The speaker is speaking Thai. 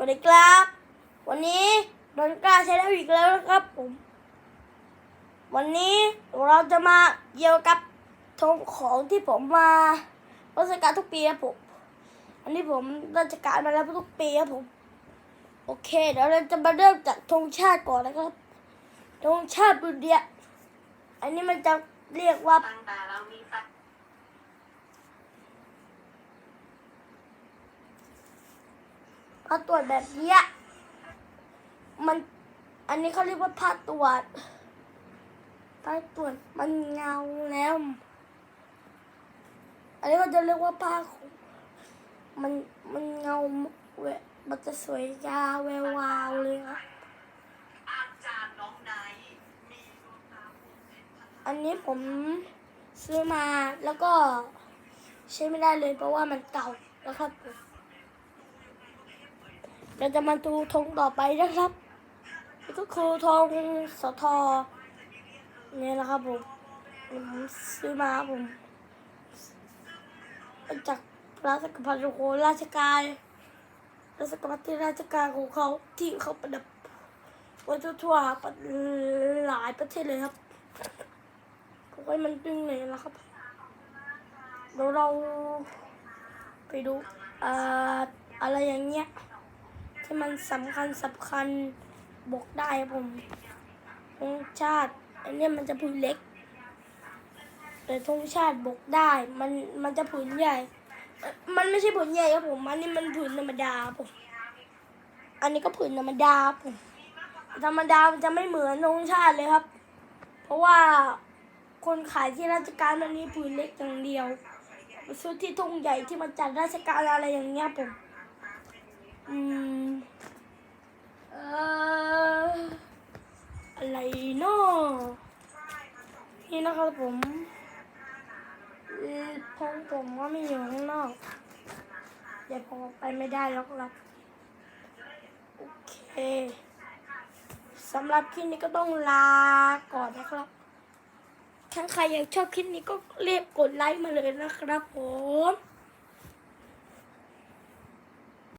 วัสดีครับ วันนี้ดนกล้าใช้แล้วอีกแล้วนะครับผม วันนี้เราจะมาเกี่ยวกับธงของที่ผมมาราชการทุกปีครับผม อันนี้ผมราชการมาแล้วทุกปีครับผม โอเค เดี๋ยวเราจะมาเริ่มจากธงชาติก่อนนะครับธงชาติบุเดียอันนี้มันจะเรียกว่า ตั้งแต่เราตว์ผ้าตรวจแบบเนี้ยมันอันนี้เขาเรียกว่าผ้าตรวจผ้าตรวจมันเงาแล้ว อันนี้ก็จะเรียกว่าผ้ามันมันเงาเวมันจะสวยงาแวววาวเลยครับอาจารย์น้องไนท์มีดวงตาภูมิเป็นพันอันนี้ผมซื้อมาแล้วก็ใช้ไม่ได้เลยเพราะว่ามันเก่าแล้วครับผม เราจะมาดูธงต่อไปนะครับก็คือธงสทเนี่ยนะครับผมผมซื้อมาครับผมจากราชกัพันธ์โคราชการราชกัพันธ์ที่ราชการของเขาที่เขาประดับไว้ทั่วๆหลายประเทศเลยครับผมว่ามันตึงเลยนะครับเดี๋ยวเราไปดูอ่ออะไรอย่างเงี้ย ที่มันสำคัญสำคัญบอกได้ครับผมธงชาติ อันนี้มันจะผืนเล็ก แต่ธงชาติบกได้ มันมันจะผืนใหญ่ มันไม่ใช่ผืนใหญ่ครับผม อันนี้มันผืนธรรมดาผม อันนี้ก็ผืนธรรมดาผม ธรรมดามันจะไม่เหมือนธงชาติเลยครับ เพราะว่าคนขายที่ราชการมันมีผืนเล็กอย่างเดียวไปซื้อที่ทุ่งใหญ่ที่มันจัดราชการอะไรอย่างเงี้ยผม อืมเอ่ออะไรเนาะนี่นะครับผมเอ่อพงผมว่าไม่อยู่ข้างนอกเดี๋ยวผมอไปไม่ได้แล้วครับโอเคสำหรับคลิปนี้ก็ต้องลาก่อนนะครับถ้าใครอยากชอบคลิปนี้ก็รีบกดไลค์มาเลยนะครับผม